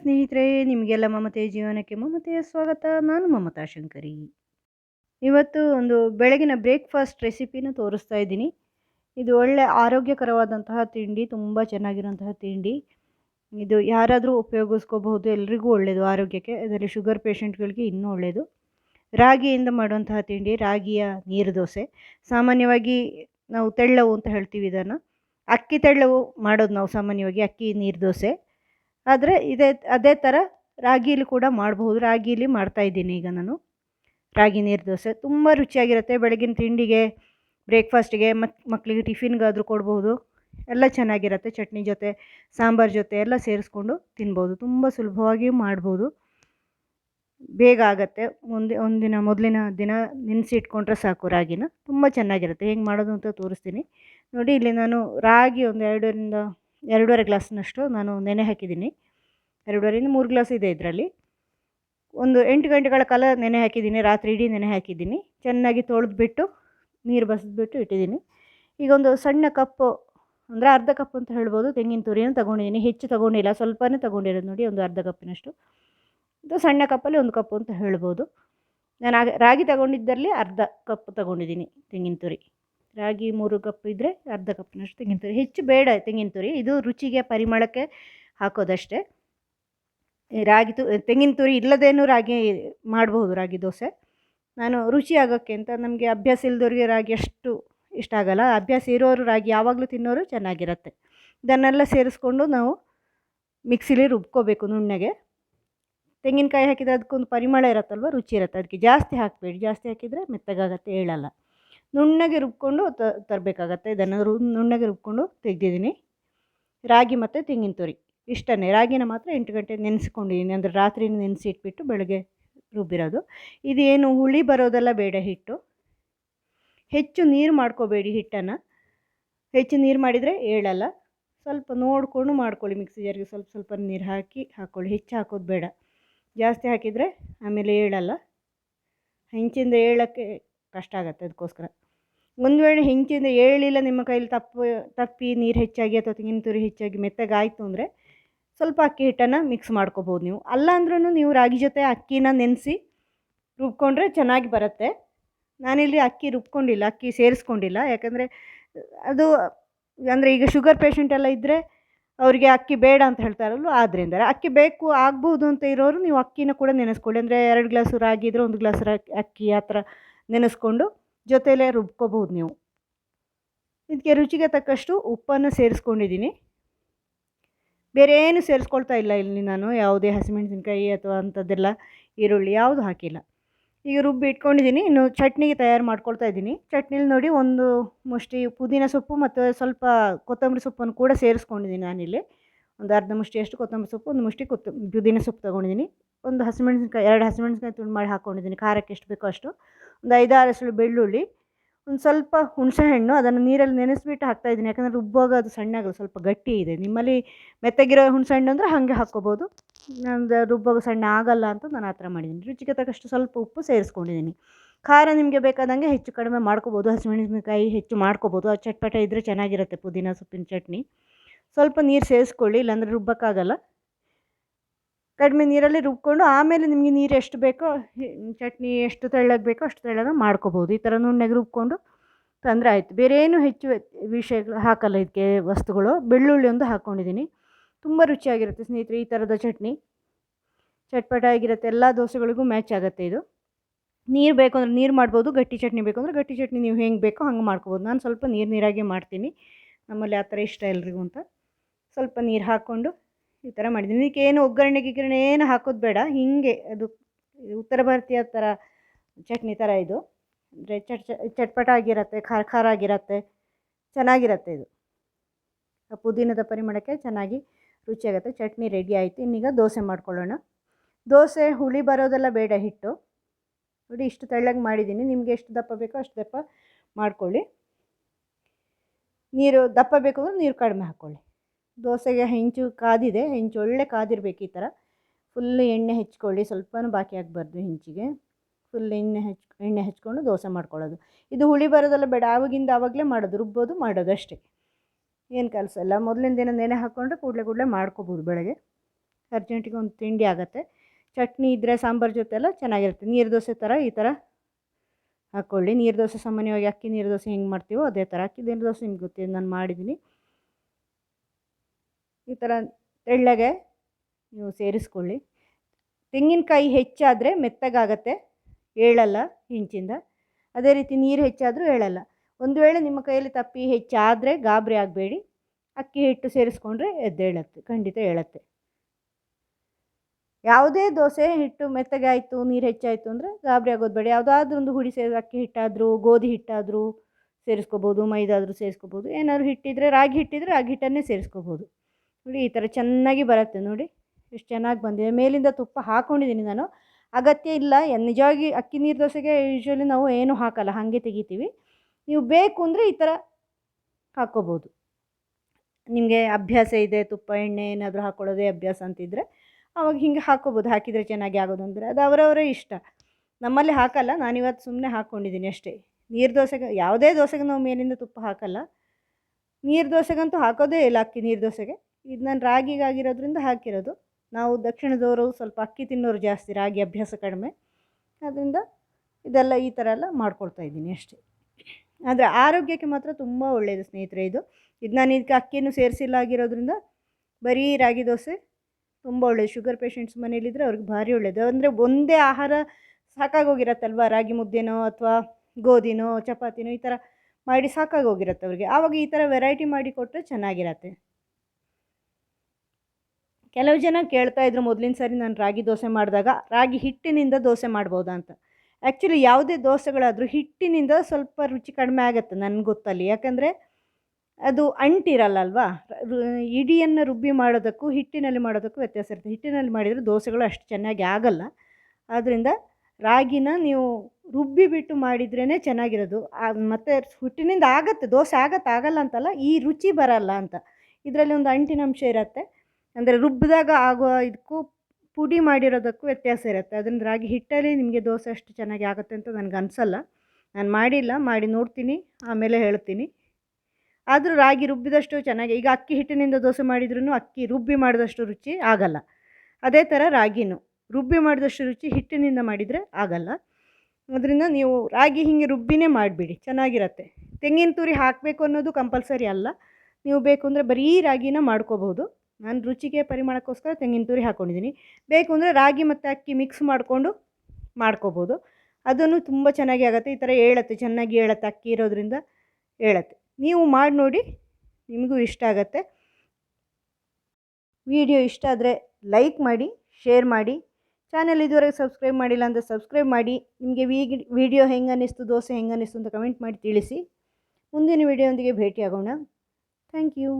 ಸ್ನೇಹಿತರೆ, ನಿಮಗೆಲ್ಲ ಮಮತೆಯ ಜೀವನಕ್ಕೆ ಮಮತೆಯ ಸ್ವಾಗತ. ನಾನು ಮಮತಾ ಶಂಕರಿ. ಇವತ್ತು ಒಂದು ಬೆಳಗಿನ ಬ್ರೇಕ್ಫಾಸ್ಟ್ ರೆಸಿಪಿನ ತೋರಿಸ್ತಾ ಇದ್ದೀನಿ. ಇದು ಒಳ್ಳೆ ಆರೋಗ್ಯಕರವಾದಂತಹ ತಿಂಡಿ, ತುಂಬ ಚೆನ್ನಾಗಿರುವಂತಹ ತಿಂಡಿ. ಇದು ಯಾರಾದರೂ ಉಪಯೋಗಿಸ್ಕೋಬಹುದು. ಎಲ್ರಿಗೂ ಒಳ್ಳೆಯದು ಆರೋಗ್ಯಕ್ಕೆ, ಅದರಲ್ಲಿ ಶುಗರ್ ಪೇಷಂಟ್ಗಳಿಗೆ ಇನ್ನೂ ಒಳ್ಳೆಯದು ರಾಗಿಯಿಂದ ಮಾಡುವಂತಹ ತಿಂಡಿ, ರಾಗಿಯ ನೀರು ದೋಸೆ. ಸಾಮಾನ್ಯವಾಗಿ ನಾವು ತೆಳ್ಳವು ಅಂತ ಹೇಳ್ತೀವಿ ಇದನ್ನು. ಅಕ್ಕಿ ತೆಳ್ಳವು ಮಾಡೋದು ನಾವು ಸಾಮಾನ್ಯವಾಗಿ ಅಕ್ಕಿ, ನೀರು ದೋಸೆ. ಆದರೆ ಇದೇ, ಅದೇ ಥರ ರಾಗಿಲಿ ಕೂಡ ಮಾಡಬಹುದು. ರಾಗಿಲಿ ಮಾಡ್ತಾಯಿದ್ದೀನಿ ಈಗ ನಾನು. ರಾಗಿ ನೀರು ದೋಸೆ ತುಂಬ ರುಚಿಯಾಗಿರುತ್ತೆ. ಬೆಳಗಿನ ತಿಂಡಿಗೆ, ಬ್ರೇಕ್ಫಾಸ್ಟಿಗೆ ಮತ್ತು ಮಕ್ಕಳಿಗೆ ಟಿಫಿನ್ಗಾದರೂ ಕೊಡ್ಬೋದು ಎಲ್ಲ ಚೆನ್ನಾಗಿರುತ್ತೆ. ಚಟ್ನಿ ಜೊತೆ, ಸಾಂಬಾರು ಜೊತೆ ಎಲ್ಲ ಸೇರಿಸ್ಕೊಂಡು ತಿನ್ಬೋದು. ತುಂಬ ಸುಲಭವಾಗಿ ಮಾಡ್ಬೋದು. ಬೇಗ ಆಗುತ್ತೆ. ಒಂದು, ಒಂದಿನ ಮೊದಲಿನ ದಿನ ನೆನೆಸಿಟ್ಕೊಂಡ್ರೆ ಸಾಕು ರಾಗಿನ. ತುಂಬ ಚೆನ್ನಾಗಿರುತ್ತೆ. ಹೆಂಗೆ ಮಾಡೋದು ಅಂತ ತೋರಿಸ್ತೀನಿ. ನೋಡಿ, ಇಲ್ಲಿ ನಾನು ರಾಗಿ ಒಂದು ಎರಡರಿಂದ ಎರಡೂವರೆ ಗ್ಲಾಸ್ನಷ್ಟು ನಾನು ನೆನೆ ಹಾಕಿದ್ದೀನಿ. ಎರಡೂವರೆಯಿಂದ ಮೂರು ಗ್ಲಾಸ್ ಇದೆ ಇದರಲ್ಲಿ. ಒಂದು ಎಂಟು ಗಂಟೆಗಳ ಕಾಲ ನೆನೆ ಹಾಕಿದ್ದೀನಿ, ರಾತ್ರಿ ಇಡೀ ನೆನೆ ಹಾಕಿದ್ದೀನಿ. ಚೆನ್ನಾಗಿ ತೊಳೆದ್ಬಿಟ್ಟು ನೀರು ಬಸಿದ್ಬಿಟ್ಟು ಇಟ್ಟಿದ್ದೀನಿ. ಈಗ ಒಂದು ಸಣ್ಣ ಕಪ್ಪು, ಅಂದರೆ ಅರ್ಧ ಕಪ್ ಅಂತ ಹೇಳ್ಬೋದು, ತೆಂಗಿನ ತುರಿಯನ್ನು ತೊಗೊಂಡಿದ್ದೀನಿ. ಹೆಚ್ಚು ತೊಗೊಂಡಿಲ್ಲ, ಸ್ವಲ್ಪನೇ ತೊಗೊಂಡಿರೋದು ನೋಡಿ, ಒಂದು ಅರ್ಧ ಕಪ್ಪಿನಷ್ಟು. ಇದು ಸಣ್ಣ ಕಪ್ಪಲ್ಲಿ ಒಂದು ಕಪ್ಪು ಅಂತ ಹೇಳ್ಬೋದು. ನಾನು ರಾಗಿ ತಗೊಂಡಿದ್ದರಲ್ಲಿ ಅರ್ಧ ಕಪ್ ತೊಗೊಂಡಿದ್ದೀನಿ ತೆಂಗಿನ ತುರಿ. ರಾಗಿ ಮೂರು ಕಪ್ ಇದ್ದರೆ ಅರ್ಧ ಕಪ್ನಷ್ಟು ತೆಂಗಿನ ತುರಿ ಹೆಚ್ಚು ಬೇಡ ತೆಂಗಿನ ತುರಿ ಇದು ರುಚಿಗೆ ಪರಿಮಳಕ್ಕೆ ಹಾಕೋದಷ್ಟೇ. ರಾಗಿ ತು ತೆಂಗಿನ ತುರಿ ಇಲ್ಲದೇನೂ ರಾಗಿ ಮಾಡಬಹುದು, ರಾಗಿ ದೋಸೆ. ನಾನು ರುಚಿ ಆಗೋಕ್ಕೆ ಅಂತ ನಮಗೆ ಅಭ್ಯಾಸ ಇಲ್ಲದವ್ರಿಗೆ ರಾಗಿ ಅಷ್ಟು ಇಷ್ಟ ಆಗೋಲ್ಲ. ಅಭ್ಯಾಸ ಇರೋರು ರಾಗಿ ಯಾವಾಗಲೂ ತಿನ್ನೋರು ಚೆನ್ನಾಗಿರುತ್ತೆ. ಇದನ್ನೆಲ್ಲ ಸೇರಿಸ್ಕೊಂಡು ನಾವು ಮಿಕ್ಸಿಲಿ ರುಬ್ಕೋಬೇಕು ನುಣ್ಣೆಗೆ. ತೆಂಗಿನಕಾಯಿ ಹಾಕಿದರೆ ಅದಕ್ಕೊಂದು ಪರಿಮಳ ಇರುತ್ತಲ್ವ, ರುಚಿ ಇರುತ್ತೆ. ಅದಕ್ಕೆ ಜಾಸ್ತಿ ಹಾಕಬೇಡಿ. ಜಾಸ್ತಿ ಹಾಕಿದರೆ ಮೆತ್ತಗಾಗತ್ತೆ ಹೇಳಲ್ಲ ನುಣ್ಣಗೆ ರುಬ್ಕೊಂಡು ತರಬೇಕಾಗತ್ತೆ. ಇದನ್ನು ರು, ನುಣ್ಣಗೆ ರುಬ್ಕೊಂಡು ತೆಗೆದಿದ್ದೀನಿ. ರಾಗಿ ಮತ್ತು ತೆಂಗಿನ ತುರಿ ಇಷ್ಟನೇ ರಾಗಿನ ಮಾತ್ರ ಎಂಟು ಗಂಟೆ ನೆನೆಸ್ಕೊಂಡಿದ್ದೀನಿ. ಅಂದರೆ ರಾತ್ರಿ ನೆನೆಸಿ ಇಟ್ಬಿಟ್ಟು ಬೆಳಗ್ಗೆ ರುಬ್ಬಿರೋದು. ಇದೇನು ಹುಳಿ ಬರೋದೆಲ್ಲ ಬೇಡ ಹಿಟ್ಟು. ಹೆಚ್ಚು ನೀರು ಮಾಡ್ಕೋಬೇಡಿ ಹಿಟ್ಟನ್ನು. ಹೆಚ್ಚು ನೀರು ಮಾಡಿದರೆ ಏಳಲ್ಲ. ಸ್ವಲ್ಪ ನೋಡಿಕೊಂಡು ಮಾಡ್ಕೊಳ್ಳಿ ಮಿಕ್ಸಿ ಜಾರಿಗೆ. ಸ್ವಲ್ಪ ಸ್ವಲ್ಪ ನೀರು ಹಾಕಿ ಹಾಕ್ಕೊಳ್ಳಿ ಹೆಚ್ಚು ಹಾಕೋದು ಬೇಡ. ಜಾಸ್ತಿ ಹಾಕಿದರೆ ಆಮೇಲೆ ಏಳಲ್ಲ. ಹೆಂಚಿಂದ ಏಳೋಕ್ಕೆ ಕಷ್ಟ ಆಗುತ್ತೆ ಅದಕ್ಕೋಸ್ಕರ. ಒಂದು ವೇಳೆ ಹೆಂಚಿಂದ ಏಳಿಲ್ಲ ನಿಮ್ಮ ಕೈಲಿ ತಪ್ಪು, ತಪ್ಪಿ ನೀರು ಹೆಚ್ಚಾಗಿ ಅಥವಾ ತೆಂಗಿನ ತುರಿ ಹೆಚ್ಚಾಗಿ ಮೆತ್ತಗಾಯಿತು ಅಂದರೆ ಸ್ವಲ್ಪ ಅಕ್ಕಿ ಹಿಟ್ಟನ್ನು ಮಿಕ್ಸ್ ಮಾಡ್ಕೋಬೋದು ನೀವು. ಅಲ್ಲ ಅಂದ್ರೂ ನೀವು ರಾಗಿ ಜೊತೆ ಅಕ್ಕಿನ ನೆನೆಸಿ ರುಬ್ಕೊಂಡ್ರೆ ಚೆನ್ನಾಗಿ ಬರುತ್ತೆ. ನಾನಿಲ್ಲಿ ಅಕ್ಕಿ ರುಬ್ಕೊಂಡಿಲ್ಲ, ಅಕ್ಕಿ ಸೇರಿಸ್ಕೊಂಡಿಲ್ಲ. ಯಾಕಂದರೆ ಅದು ಅಂದರೆ ಈಗ ಶುಗರ್ ಪೇಷಂಟ್ ಎಲ್ಲ ಇದ್ದರೆ ಅವರಿಗೆ ಅಕ್ಕಿ ಬೇಡ ಅಂತ ಹೇಳ್ತಾರಲ್ಲ ಆದ್ದರಿಂದ ಅಕ್ಕಿ ಬೇಕು, ಆಗ್ಬೋದು ಅಂತ ಇರೋರು ನೀವು ಅಕ್ಕಿನ ಕೂಡ ನೆನೆಸ್ಕೊಳ್ಳಿ. ಅಂದರೆ ಎರಡು ಗ್ಲಾಸು ರಾಗಿ ಇದ್ದರೆ ಒಂದು ಗ್ಲಾಸ್ ಅಕ್ಕಿ ಆ ಥರ ನೆನೆಸ್ಕೊಂಡು ಜೊತೆಯಲ್ಲೇ ರುಬ್ಕೋಬಹುದು ನೀವು. ಇದಕ್ಕೆ ರುಚಿಗೆ ತಕ್ಕಷ್ಟು ಉಪ್ಪನ್ನು ಸೇರಿಸ್ಕೊಂಡಿದ್ದೀನಿ. ಬೇರೆ ಏನು ಸೇರಿಸ್ಕೊಳ್ತಾ ಇಲ್ಲ ಇಲ್ಲಿ ನಾನು, ಯಾವುದೇ ಹಸಿಮೆಣಸಿನ್ಕಾಯಿ ಅಥವಾ ಅಂಥದ್ದೆಲ್ಲ ಈರುಳ್ಳಿ ಯಾವುದು ಹಾಕಿಲ್ಲ. ಈಗ ರುಬ್ಬಿ ಇಟ್ಕೊಂಡಿದ್ದೀನಿ, ಇನ್ನು ಚಟ್ನಿಗೆ ತಯಾರು ಮಾಡ್ಕೊಳ್ತಾ ಇದ್ದೀನಿ. ಚಟ್ನಿಲಿ ನೋಡಿ ಒಂದು ಮುಷ್ಟಿ ಪುದೀನ ಸೊಪ್ಪು ಮತ್ತು ಸ್ವಲ್ಪ ಕೊತ್ತಂಬರಿ ಸೊಪ್ಪನ್ನು ಕೂಡ ಸೇರಿಸ್ಕೊಂಡಿದ್ದೀನಿ ನಾನಿಲ್ಲಿ. ಒಂದು ಅರ್ಧ ಮುಷ್ಟಿಯಷ್ಟು ಕೊತ್ತಂಬರಿ ಸೊಪ್ಪು, ಒಂದು ಮುಷ್ಟಿ ಕೊತ್ತ, ಪುದೀನ ಸೊಪ್ಪು ತೊಗೊಂಡಿದ್ದೀನಿ. ಒಂದು ಹಸಿಮೆಣಸಿನ್ಕಾಯಿ, ಎರಡು ಹಸಿಮೆಣಸಿನ್ಕಾಯಿ ತುಂಡು ಮಾಡಿ ಹಾಕ್ಕೊಂಡಿದ್ದೀನಿ ಖಾರಕ್ಕೆ ಎಷ್ಟು ಬೇಕೋ ಅಷ್ಟು. ಒಂದು ಐದಾರು ಎಸಳು ಬೆಳ್ಳುಳ್ಳಿ, ಒಂದು ಸ್ವಲ್ಪ ಹುಣಸೆಹಣ್ಣು, ಅದನ್ನು ನೀರಲ್ಲಿ ನೆನೆಸ್ಬಿಟ್ಟು ಹಾಕ್ತಾಯಿದ್ದೀನಿ. ಯಾಕಂದರೆ ರುಬ್ಬುವಾಗ ಅದು ಸಣ್ಣಾಗಲ್ಲ, ಸ್ವಲ್ಪ ಗಟ್ಟಿ ಇದೆ. ನಿಮ್ಮಲ್ಲಿ ಮೆತ್ತಗಿರೋ ಹುಣಸೆಹಣ್ಣು ಅಂದರೆ ಹಾಗೆ ಹಾಕ್ಕೋಬೋದು. ನಂದು ರುಬ್ಬುವಾಗ ಸಣ್ಣ ಆಗಲ್ಲ ಅಂತ ನಾನು ಆ ಥರ ಮಾಡಿದ್ದೀನಿ. ರುಚಿಗೆ ತಕ್ಕಷ್ಟು ಸ್ವಲ್ಪ ಉಪ್ಪು ಸೇರಿಸ್ಕೊಂಡಿದ್ದೀನಿ. ಖಾರ ನಿಮಗೆ ಬೇಕಾದಂಗೆ ಹೆಚ್ಚು ಕಡಿಮೆ ಮಾಡ್ಕೋಬೋದು. ಹಸಿಮೆಣಸಿನಕಾಯಿ ಹೆಚ್ಚು ಮಾಡ್ಕೋಬೋದು. ಅದು ಚಟ್ಪಟ ಇದ್ದರೆ ಚೆನ್ನಾಗಿರುತ್ತೆ, ಪುದೀನ ಸೊಪ್ಪಿನ ಚಟ್ನಿ. ಸ್ವಲ್ಪ ನೀರು ಸೇರಿಸ್ಕೊಳ್ಳಿ, ಇಲ್ಲಾಂದರೆ ರುಬ್ಬಕ್ಕಾಗಲ್ಲ. ಕಡಿಮೆ ನೀರಲ್ಲಿ ರುಬ್ಕೊಂಡು ಆಮೇಲೆ ನಿಮಗೆ ನೀರು ಎಷ್ಟು ಬೇಕೋ ಚಟ್ನಿ ಎಷ್ಟು ತೆಳ್ಳಗೆ ಬೇಕೋ ಅಷ್ಟು ತೆಳ್ಳಗೆ ಮಾಡ್ಕೋಬೋದು. ಈ ಥರ ನುಣ್ಣಗೆ ರುಬ್ಕೊಂಡು ತಂದರೆ ಆಯಿತು. ಬೇರೆ ಏನು ಹೆಚ್ಚು ವಿಷಯಗಳು ಹಾಕಲ್ಲ ಇದಕ್ಕೆ ವಸ್ತುಗಳು. ಬೆಳ್ಳುಳ್ಳಿ ಒಂದು ಹಾಕ್ಕೊಂಡಿದ್ದೀನಿ ತುಂಬ ರುಚಿಯಾಗಿರುತ್ತೆ ಸ್ನೇಹಿತರೆ ಈ ಥರದ ಚಟ್ನಿ. ಚಟ್ಪಟ ಆಗಿರುತ್ತೆ, ಎಲ್ಲ ದೋಸೆಗಳಿಗೂ ಮ್ಯಾಚ್ ಆಗುತ್ತೆ ಇದು. ನೀರು ಬೇಕು ಅಂದರೆ ನೀರು ಮಾಡ್ಬೋದು, ಗಟ್ಟಿ ಚಟ್ನಿ ಬೇಕು ಅಂದರೆ ಗಟ್ಟಿ ಚಟ್ನಿ ನೀವು ಹೆಂಗೆ ಬೇಕೋ ಹಂಗೆ ಮಾಡ್ಕೋಬೋದು. ನಾನು ಸ್ವಲ್ಪ ನೀರು ನೀರಾಗೆ ಮಾಡ್ತೀನಿ. ನಮ್ಮಲ್ಲಿ ಆ ಥರ ಇಷ್ಟ ಎಲ್ರಿಗೂ ಅಂತ. ಸ್ವಲ್ಪ ನೀರು ಹಾಕ್ಕೊಂಡು ಈ ಥರ ಮಾಡಿದ್ದೀನಿ. ಇದಕ್ಕೆ ಏನು ಒಗ್ಗರಣೆ ಗಿಗ್ಗರಣೆ ಏನು ಹಾಕೋದು ಬೇಡ. ಹೀಗೆ ಅದು ಉತ್ತರ ಭಾರತೀಯ ಥರ ಚಟ್ನಿ ಥರ ಇದು. ಅಂದರೆ ಚಟ್ ಚಟ್ಪಟ ಆಗಿರುತ್ತೆ, ಖಾರ ಖಾರ ಆಗಿರುತ್ತೆ, ಚೆನ್ನಾಗಿರುತ್ತೆ ಇದು. ಪುದೀನದ ಪರಿಮಳಕ್ಕೆ ಚೆನ್ನಾಗಿ ರುಚಿಯಾಗುತ್ತೆ. ಚಟ್ನಿ ರೆಡಿ ಆಯಿತು. ಇನ್ನೀಗ ದೋಸೆ ಮಾಡ್ಕೊಳ್ಳೋಣ. ದೋಸೆ, ಹುಳಿ ಬರೋದೆಲ್ಲ ಬೇಡ ಹಿಟ್ಟು. ನೋಡಿ ಇಷ್ಟು ತೆಳ್ಳಗೆ ಮಾಡಿದ್ದೀನಿ. ನಿಮಗೆ ಎಷ್ಟು ದಪ್ಪ ಬೇಕೋ ಅಷ್ಟು ದಪ್ಪ ಮಾಡ್ಕೊಳ್ಳಿ. ನೀರು ದಪ್ಪ ಬೇಕು ಅಂದರೆ ನೀರು ಕಡಿಮೆ ಹಾಕ್ಕೊಳ್ಳಿ ದೋಸೆಗೆ ಹೆಂಚು ಕಾದಿದೆ, ಹೆಂಚು ಒಳ್ಳೆ ಕಾದಿರಬೇಕು ಈ ಥರ ಫುಲ್ ಎಣ್ಣೆ ಹೆಚ್ಕೊಳ್ಳಿ, ಸ್ವಲ್ಪನೂ ಬಾಕಿ ಆಗಬಾರ್ದು ಹೆಂಚಿಗೆ. ಫುಲ್ ಎಣ್ಣೆ ಹಚ್, ಎಣ್ಣೆ ಹಚ್ಕೊಂಡು ದೋಸೆ ಮಾಡ್ಕೊಳ್ಳೋದು. ಇದು ಹುಳಿ ಬರೋದೆಲ್ಲ ಬೇಡ, ಆವಾಗಿಂದ ಆವಾಗಲೇ ಮಾಡೋದು, ರುಬ್ಬೋದು ಮಾಡೋದು ಅಷ್ಟೇ. ಏನು ಕೆಲಸ ಇಲ್ಲ, ಮೊದಲಿನ ದಿನ ನೆನೆ ಹಾಕ್ಕೊಂಡ್ರೆ ಕೂಡಲೇ ಕೂಡಲೇ ಮಾಡ್ಕೋಬೋದು ಬೆಳಗ್ಗೆ. ಅರ್ಜೆಂಟಿಗೆ ಒಂದು ತಿಂಡಿ ಆಗುತ್ತೆ. ಚಟ್ನಿ ಇದ್ದರೆ ಸಾಂಬಾರು ಜೊತೆ ಎಲ್ಲ ಚೆನ್ನಾಗಿರುತ್ತೆ. ನೀರು ದೋಸೆ ಥರ ಈ ಥರ ಹಾಕ್ಕೊಳ್ಳಿ ನೀರು ದೋಸೆ ಸಾಮಾನ್ಯವಾಗಿ ಅಕ್ಕಿ ನೀರು ದೋಸೆ ಹೆಂಗೆ ಮಾಡ್ತೀವೋ ಅದೇ ಥರ ಅಕ್ಕಿ ನೀರು ದೋಸೆ ನಿಮ್ಗೆ ಗೊತ್ತಿದೆ, ನಾನು ಮಾಡಿದ್ದೀನಿ ಈ ಥರ ತೆಳ್ಳಗೆ ನೀವು ಸೇರಿಸ್ಕೊಳ್ಳಿ. ತೆಂಗಿನಕಾಯಿ ಹೆಚ್ಚಾದರೆ ಮೆತ್ತಗಾಗತ್ತೆ ಹೇಳಲ್ಲ ಹಿಂಚಿಂದ ಅದೇ ರೀತಿ ನೀರು ಹೆಚ್ಚಾದರೂ ಹೇಳಲ್ಲ ಒಂದು ವೇಳೆ ನಿಮ್ಮ ಕೈಯಲ್ಲಿ ತಪ್ಪಿ ಹೆಚ್ಚಾದರೆ ಗಾಬರಿ ಆಗಬೇಡಿ. ಅಕ್ಕಿ ಹಿಟ್ಟು ಸೇರಿಸ್ಕೊಂಡ್ರೆ ಎದ್ದೇಳತ್ತೆ, ಖಂಡಿತ ಹೇಳತ್ತೆ ಯಾವುದೇ ದೋಸೆ ಹಿಟ್ಟು ಮೆತ್ತಗೆ ಆಯಿತು, ನೀರು ಹೆಚ್ಚಾಯಿತು ಅಂದರೆ ಗಾಬರಿ ಆಗೋದು ಬೇಡ. ಯಾವುದಾದ್ರೂ ಒಂದು ಹುಡಿ ಸೇರಿ ಅಕ್ಕಿ ಹಿಟ್ಟಾದರೂ, ಗೋಧಿ ಹಿಟ್ಟಾದರೂ ಸೇರಿಸ್ಕೋಬೋದು, ಮೈದಾದರೂ ಸೇರಿಸ್ಕೋಬೋದು. ಏನಾದರೂ ಹಿಟ್ಟಿದ್ರೆ ರಾಗಿ ಹಿಟ್ಟಿದ್ರೆ ರಾಗಿ ಹಿಟ್ಟನ್ನೇ ಸೇರಿಸ್ಕೋಬೋದು. ನೋಡಿ ಈ ಥರ ಚೆನ್ನಾಗಿ ಬರುತ್ತೆ ನೋಡಿ. ಎಷ್ಟು ಚೆನ್ನಾಗಿ ಬಂದಿದೆ. ಮೇಲಿಂದ ತುಪ್ಪ ಹಾಕ್ಕೊಂಡಿದ್ದೀನಿ ನಾನು. ಅಗತ್ಯ ಇಲ್ಲ. ನಿಜವಾಗಿ ಅಕ್ಕಿ ನೀರು ದೋಸೆಗೆ ಯೂಶ್ವಲಿ ನಾವು ಏನೂ ಹಾಕಲ್ಲ. ಹಾಗೆ ತೆಗಿತೀವಿ. ನೀವು ಬೇಕು ಅಂದರೆ ಈ ಥರ ಹಾಕ್ಕೋಬೋದು ನಿಮಗೆ ಅಭ್ಯಾಸ ಇದೆ, ತುಪ್ಪ, ಎಣ್ಣೆ ಏನಾದರೂ ಹಾಕ್ಕೊಳ್ಳೋದೇ ಅಭ್ಯಾಸ ಅಂತಿದ್ರೆ ಅವಾಗ ಹಿಂಗೆ ಹಾಕ್ಕೋಬೋದು ಹಾಕಿದರೆ ಚೆನ್ನಾಗಿ ಆಗೋದು ಅಂದರೆ ಅದು ಅವರವರೇ ಇಷ್ಟ. ನಮ್ಮಲ್ಲಿ ಹಾಕಲ್ಲ. ನಾನಿವತ್ತು ಸುಮ್ಮನೆ ಹಾಕ್ಕೊಂಡಿದ್ದೀನಿ ಅಷ್ಟೇ. ನೀರು ದೋಸೆಗೆ, ಯಾವುದೇ ದೋಸೆಗೆ ನಾವು ಮೇಲಿಂದ ತುಪ್ಪ ಹಾಕಲ್ಲ. ನೀರು ದೋಸೆಗಂತೂ ಹಾಕೋದೇ ಇಲ್ಲ ಅಕ್ಕಿ ನೀರು ದೋಸೆಗೆ. ಇದು ನಾನು ರಾಗಿಗಾಗಿರೋದ್ರಿಂದ ಹಾಕಿರೋದು. ನಾವು ದಕ್ಷಿಣದವರು ಸ್ವಲ್ಪ ಅಕ್ಕಿ ತಿನ್ನೋರು ಜಾಸ್ತಿ, ರಾಗಿ ಅಭ್ಯಾಸ ಕಡಿಮೆ. ಅದರಿಂದ ಇದೆಲ್ಲ ಈ ಥರ ಎಲ್ಲ ಮಾಡ್ಕೊಳ್ತಾ ಇದ್ದೀನಿ ಅಷ್ಟೇ. ಆದರೆ ಆರೋಗ್ಯಕ್ಕೆ ಮಾತ್ರ ತುಂಬ ಒಳ್ಳೆಯದು ಸ್ನೇಹಿತರೆ ಇದು. ಇದು ನಾನು ಇದಕ್ಕೆ ಅಕ್ಕಿನೂ ಸೇರಿಸಿಲ್ಲ ಆಗಿರೋದ್ರಿಂದ ಬರೀ ರಾಗಿ ದೋಸೆ ತುಂಬ ಒಳ್ಳೆಯದು ಶುಗರ್ ಪೇಷಂಟ್ಸ್ ಮನೇಲಿದ್ದರೆ ಅವ್ರಿಗೆ ಭಾರಿ ಒಳ್ಳೆಯದು ಅಂದರೆ ಒಂದೇ ಆಹಾರ ಸಾಕಾಗೋಗಿರತ್ತಲ್ವ? ರಾಗಿ ಮುದ್ದೆನೋ ಅಥವಾ ಗೋಧಿನೋ, ಚಪಾತಿನೋ ಈ ಥರ ಮಾಡಿ ಸಾಕಾಗೋಗಿರತ್ತೆ ಅವ್ರಿಗೆ. ಆವಾಗ ಈ ಥರ ವೆರೈಟಿ ಮಾಡಿ ಕೊಟ್ಟರೆ ಚೆನ್ನಾಗಿರತ್ತೆ. ಕೆಲವು ಜನ ಕೇಳ್ತಾ ಇದ್ರು ಮೊದಲಿನ ಸಾರಿ ನಾನು ರಾಗಿ ದೋಸೆ ಮಾಡಿದಾಗ, ರಾಗಿ ಹಿಟ್ಟಿನಿಂದ ದೋಸೆ ಮಾಡ್ಬೋದಾ ಅಂತ. ಆ್ಯಕ್ಚುಲಿ ಯಾವುದೇ ದೋಸೆಗಳಾದರೂ ಹಿಟ್ಟಿನಿಂದ ಸ್ವಲ್ಪ ರುಚಿ ಕಡಿಮೆ ಆಗುತ್ತೆ ನನಗೆ ಗೊತ್ತಲ್ಲಿ. ಯಾಕಂದರೆ ಅದು ಅಂಟಿರಲ್ಲ ಅಲ್ವಾ ಇಡಿಯನ್ನು ರುಬ್ಬಿ ಮಾಡೋದಕ್ಕೂ ಹಿಟ್ಟಿನಲ್ಲಿ ಮಾಡೋದಕ್ಕೂ ವ್ಯತ್ಯಾಸ ಇರುತ್ತೆ. ಹಿಟ್ಟಿನಲ್ಲಿ ಮಾಡಿದರೆ ದೋಸೆಗಳು ಅಷ್ಟು ಚೆನ್ನಾಗಿ ಆಗಲ್ಲ. ಆದ್ದರಿಂದ ರಾಗಿನ ನೀವು ರುಬ್ಬಿ ಬಿಟ್ಟು ಮಾಡಿದ್ರೇ ಚೆನ್ನಾಗಿರೋದು. ಮತ್ತು ಹಿಟ್ಟಿನಿಂದ ಆಗತ್ತೆ, ದೋಸೆ ಆಗತ್ತೆ, ಆಗಲ್ಲ ಅಂತಲ್ಲ, ಈ ರುಚಿ ಬರಲ್ಲ ಅಂತ. ಇದರಲ್ಲಿ ಒಂದು ಅಂಟಿನಂಶ ಇರುತ್ತೆ. ಅಂದರೆ ರುಬ್ಬಿದಾಗ ಆಗೋ ಇದಕ್ಕೂ ಪುಡಿ ಮಾಡಿರೋದಕ್ಕೂ ವ್ಯತ್ಯಾಸ ಇರುತ್ತೆ. ಅದರಿಂದ ರಾಗಿ ಹಿಟ್ಟಲ್ಲಿ ನಿಮಗೆ ದೋಸೆ ಅಷ್ಟು ಚೆನ್ನಾಗಿ ಆಗುತ್ತೆ ಅಂತ ನನಗೆ ಅನಿಸಲ್ಲ. ನಾನು ಮಾಡಿಲ್ಲ, ಮಾಡಿ ನೋಡ್ತೀನಿ, ಆಮೇಲೆ ಹೇಳ್ತೀನಿ. ಆದರೂ ರಾಗಿ ರುಬ್ಬಿದಷ್ಟು ಚೆನ್ನಾಗಿ, ಈಗ ಅಕ್ಕಿ ಹಿಟ್ಟಿನಿಂದ ದೋಸೆ ಮಾಡಿದ್ರೂ ಅಕ್ಕಿ ರುಬ್ಬಿ ಮಾಡಿದಷ್ಟು ರುಚಿ ಆಗಲ್ಲ. ಅದೇ ಥರ ರಾಗಿನೂ, ರುಬ್ಬಿ ಮಾಡಿದಷ್ಟು ರುಚಿ ಹಿಟ್ಟಿನಿಂದ ಮಾಡಿದರೆ ಆಗಲ್ಲ. ಅದರಿಂದ ನೀವು ರಾಗಿ ಹಿಂಗೆ ರುಬ್ಬಿನೇ ಮಾಡಿಬಿಡಿ, ಚೆನ್ನಾಗಿರತ್ತೆ. ತೆಂಗಿನ ತುರಿ ಹಾಕಬೇಕು ಅನ್ನೋದು ಕಂಪಲ್ಸರಿ ಅಲ್ಲ. ನೀವು ಬೇಕು ಅಂದರೆ ಬರೀ ರಾಗಿನ ಮಾಡ್ಕೋಬೋದು ನಾನು ರುಚಿಗೆ ಪರಿಮಳಕ್ಕೋಸ್ಕರ ತೆಂಗಿನ ತುರಿ ಹಾಕ್ಕೊಂಡಿದ್ದೀನಿ ಬೇಕು ಅಂದರೆ ರಾಗಿ ಮತ್ತು ಅಕ್ಕಿ ಮಿಕ್ಸ್ ಮಾಡಿಕೊಂಡು ಮಾಡ್ಕೋಬೋದು. ಅದನ್ನು ತುಂಬ ಚೆನ್ನಾಗಿ ಆಗುತ್ತೆ. ಈ ಥರ ಹೇಳತ್ತೆ ಚೆನ್ನಾಗಿ ಹೇಳತ್ತೆ ಅಕ್ಕಿ ಇರೋದ್ರಿಂದ ಹೇಳತ್ತೆ ನೀವು ಮಾಡಿ ನೋಡಿ, ನಿಮಗೂ ಇಷ್ಟ ಆಗತ್ತೆ. ವಿಡಿಯೋ ಇಷ್ಟ ಆದರೆ ಲೈಕ್ ಮಾಡಿ, ಶೇರ್ ಮಾಡಿ. ಚಾನಲ್ ಇದುವರೆಗೆ ಸಬ್ಸ್ಕ್ರೈಬ್ ಮಾಡಿಲ್ಲ ಅಂದರೆ ಸಬ್ಸ್ಕ್ರೈಬ್ ಮಾಡಿ. ನಿಮಗೆ ವಿಡಿಯೋ ಹೆಂಗೆ ಅನ್ನಿಸ್ತು, ದೋಸೆ ಹೆಂಗೆ ಅನ್ನಿಸ್ತು ಅಂತ ಕಮೆಂಟ್ ಮಾಡಿ ತಿಳಿಸಿ. ಮುಂದಿನ ವಿಡಿಯೋಂದಿಗೆ ಭೇಟಿಯಾಗೋಣ. Thank you.